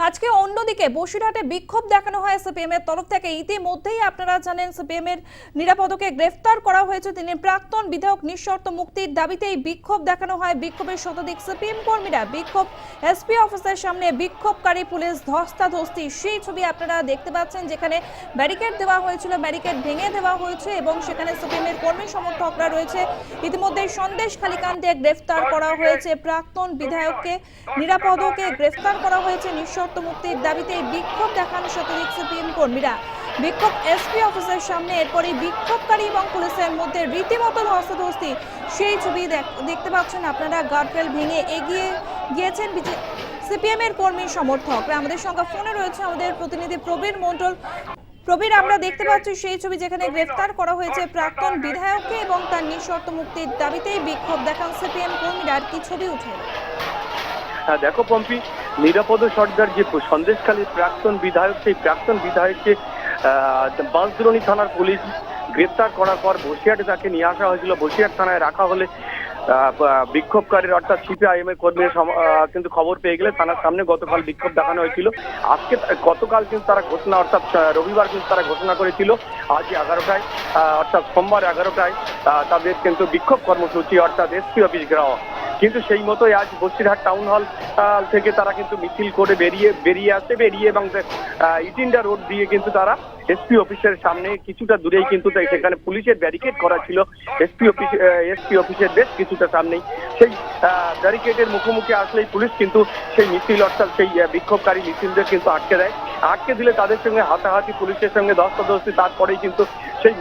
আজকে অন্যদিকে বসিরহাটে বিক্ষোভ দেখানো হয় সিপিএম এর তরফ থেকে। ইতিমধ্যেই আপনারা জানেন সিপিএম এর নিরাপদকে গ্রেফতার করা হয়েছে। তিনি প্রাক্তন বিধায়ক নিঃশর্ত মুক্তির দাবিতে বিক্ষোভ দেখানো হয়। বিক্ষোভের শতাধিক সিপিএম কর্মীরা বিক্ষোভ এসপি অফিসের সামনে বিক্ষোভকারী, পুলিশ ধস্তাধস্তি। সেই ছবি আপনারা দেখতে পাচ্ছেন, যেখানে ব্যারিকেড দেওয়া হয়েছিল, ব্যারিকেড ভেঙে দেওয়া হয়েছে এবং সেখানে সিপিএম এর কর্মী সমর্থকরা রয়েছে। ইতিমধ্যে সন্দেশ খালিকান্তে গ্রেফতার করা হয়েছে। প্রাক্তন বিধায়ককে, নিরাপদকে গ্রেফতার করা হয়েছে। নিঃশর্ত মুক্তির দাবিতে বিক্ষোভ দেখান শতাধিক সিপিএম কর্মীরা। বিক্ষোভ এসপি অফিসের সামনে, এরপরই বিক্ষোভকারী এবং পুলিশের মধ্যে রীতিমতো ধস্তাধস্তি। সেই ছবি দেখ- দেখতে পাচ্ছেন আপনারা গার্ডরেল ভেঙে এগিয়ে গিয়েছেন সিপিএম এর কর্মী সমর্থকরা আমাদের সঙ্গে ফোনে রয়েছে আমাদের প্রতিনিধি প্রবীর মণ্ডল। প্রবীর, আমরা দেখতে পাচ্ছি সেই ছবি যেখানে গ্রেফতার করা হয়েছে প্রাক্তন বিধায়ককে এবং তার নিঃশর্ত মুক্তির দাবিতেই বিক্ষোভ দেখান সিপিএম কর্মীরা। আর কি ছবি উঠে? দেখো পম্পি, নিরাপদ সর্দার যে সন্দেশখালীর প্রাক্তন বিধায়ক, সেই প্রাক্তন বিধায়ককে বাঁশদ্রোণী থানার পুলিশ গ্রেপ্তার করার পর বসিরহাটে তাকে নিয়ে আসা হয়েছিল। বসিরহাট থানায় রাখা হলে বিক্ষোভকারীর অর্থাৎ সিপিআইএম এর কর্মীরা কিন্তু খবর পেয়ে গেলে থানার সামনে গতকাল বিক্ষোভ দেখানো হয়েছিল। আজকে গতকাল কিন্তু তারা ঘোষণা, অর্থাৎ রবিবার কিন্তু তারা ঘোষণা করেছিল। আজ এগারোটায় অর্থাৎ সোমবার এগারোটায় তাদের কিন্তু বিক্ষোভ কর্মসূচি, অর্থাৎ এসপি অফিস গ্রাহক কিন্তু সেই মতোই আজ বসিরহাট টাউন হল থেকে তারা কিন্তু মিছিল করে বেরিয়ে বেরিয়ে আসে, বেরিয়ে এবং ইটিন্ডা রোড দিয়ে কিন্তু তারা এসপি অফিসের সামনে কিছুটা দূরেই কিন্তু সেখানে পুলিশের ব্যারিকেড করা ছিল। এসপি অফিস এসপি অফিসের বেশ কিছুটা সামনেই। সেই ব্যারিকেডের মুখোমুখি আসলেই পুলিশ কিন্তু সেই মিছিল অর্থাৎ সেই বিক্ষোভকারী মিছিলদের কিন্তু আটকে দেয়। আটকে দিলে তাদের সঙ্গে হাতাহাতি পুলিশের সঙ্গে ধস্তাধস্তি তারপরেই কিন্তু সেই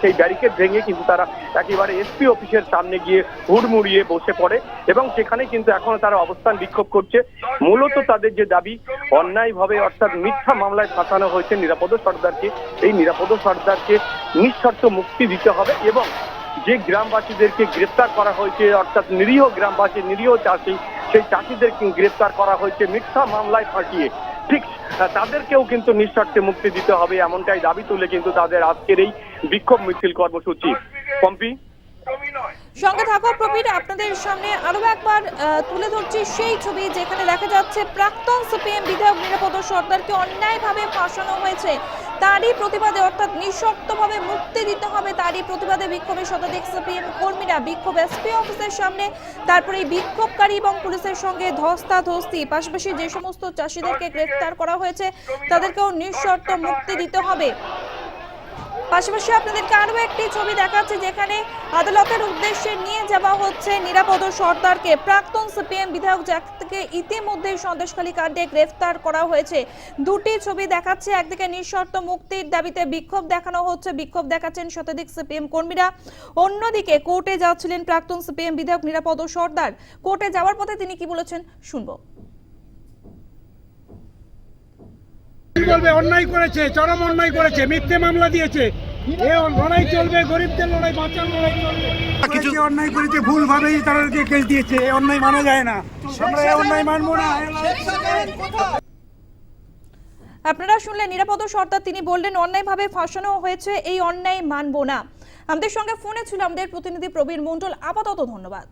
সেই ব্যারিকেড ভেঙে কিন্তু তারা একেবারে এসপি অফিসের সামনে গিয়ে হুড়মুড়িয়ে বসে পড়ে এবং সেখানে কিন্তু এখনও তারা অবস্থান বিক্ষোভ করছে। মূলত তাদের যে দাবি, অন্যায়ভাবে অর্থাৎ মিথ্যা মামলায় ফাঁসানো হয়েছে নিরাপদ সর্দারকে। এই নিরাপদ সর্দারকে নিঃশর্ত মুক্তি দিতে হবে এবং যে গ্রামবাসীদেরকে গ্রেপ্তার করা হয়েছে, অর্থাৎ নিরীহ গ্রামবাসী, নিরীহ চাষি, সেই চাষিদেরকে গ্রেপ্তার করা হয়েছে মিথ্যা মামলায় ফাঁসিয়ে। ঠিক তাদেরকেও কিন্তু নিঃস্বার্থে মুক্তি দিতে হবে এমনটাই দাবি তুলে কিন্তু তাদের আজকের এই বিক্ষোভ মিছিল কর্মসূচি। পম্পি? সঙ্গে থাকো প্রবীর, আপনাদের সামনে আরও একবার তুলে ধরছি সেই ছবি যেখানে দেখা যাচ্ছে প্রাক্তন সিপিএম বিধায়ক নিরাপদ সর্দারকে অন্যায়ভাবে ফাঁসানো হয়েছে। তারই প্রতিবাদে, অর্থাৎ নিঃশর্তভাবে মুক্তি দিতে হবে তারই প্রতিবাদে বিক্ষোভে শতাধিক সিপিএম কর্মীরা বিক্ষোভ এসপি অফিসের সামনে। তারপরে এই বিক্ষোভকারী এবং পুলিশের সঙ্গে ধস্তাধস্তি, পাশাপাশি যে সমস্ত চাষিদেরকে গ্রেফতার করা হয়েছে, তাদেরকেও নিঃশর্ত মুক্তি দিতে হবে। পাশাপাশি আপনাদেরকে আরও একটি ছবি দেখাচ্ছে যেখানে আদালতের উদ্দেশ্যে নিয়ে যাওয়া হচ্ছে নিরাপদ সর্দারকে। প্রাক্তন সিপিএম বিধায়ক যাকে ইতিমধ্যে সন্দেশখালী কাণ্ডে গ্রেফতার করা হয়েছে। দুটি ছবি দেখাচ্ছে, একদিকে নিঃশর্ত মুক্তির দাবিতে বিক্ষোভ দেখানো হচ্ছে, বিক্ষোভ দেখাচ্ছেন শতাধিক সিপিএম কর্মীরা। অন্যদিকে কোর্টে যাচ্ছিলেন প্রাক্তন সিপিএম বিধায়ক নিরাপদ সর্দার। কোর্টে যাওয়ার পথে তিনি কি বলেছেন, শুনব। কি বলবে? অন্যায় করেছে চরম অন্যায় করেছে মিথ্যে মামলা দিয়েছে। লড়াই চলবে গরিবদের লড়াই বাঁচার লড়াই চলবে। কিছু অন্যায় করেছে ভুল ভাবেই তাদেরকে কেস দিয়েছে। অন্যায় মানা যায় না। আমরা অন্যায় মানবো না। আপনারা শুনলেন নিরাপদ সর্দার তিনি বললেন অন্যায়ভাবে ফাঁসানো হয়েছে এই অন্যায় মানব না। আমাদের সঙ্গে ফোনে ছিল আমাদের প্রতিনিধি প্রবীর মণ্ডল। আপাতত ধন্যবাদ।